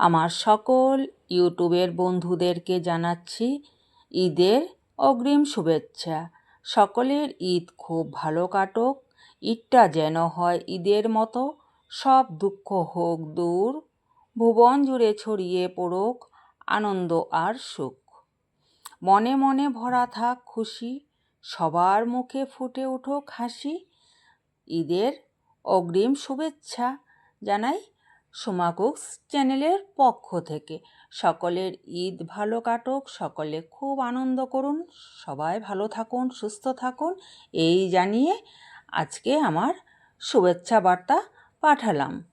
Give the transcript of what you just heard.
আমার সকল ইউটিউবের বন্ধুদেরকে জানাচ্ছি ঈদের অগ্রিম শুভেচ্ছা। সকলের ঈদ খুব ভালো কাটুক। ঈদটা যেন হয় ঈদের মতো। সব দুঃখ হোক দূর। ভুবন জুড়ে ছড়িয়ে পড়ুক আনন্দ আর সুখ। মনে মনে ভরা থাক খুশি। সবার মুখে ফুটে উঠুক হাসি। ঈদের অগ্রিম শুভেচ্ছা জানাই সোমা চ্যানেলের পক্ষ থেকে। সকলের ঈদ ভালো কাটুক, সকলে খুব আনন্দ করুন, সবাই ভালো থাকুন, সুস্থ থাকুন, এই জানিয়ে আজকে আমার শুভেচ্ছা বার্তা পাঠালাম।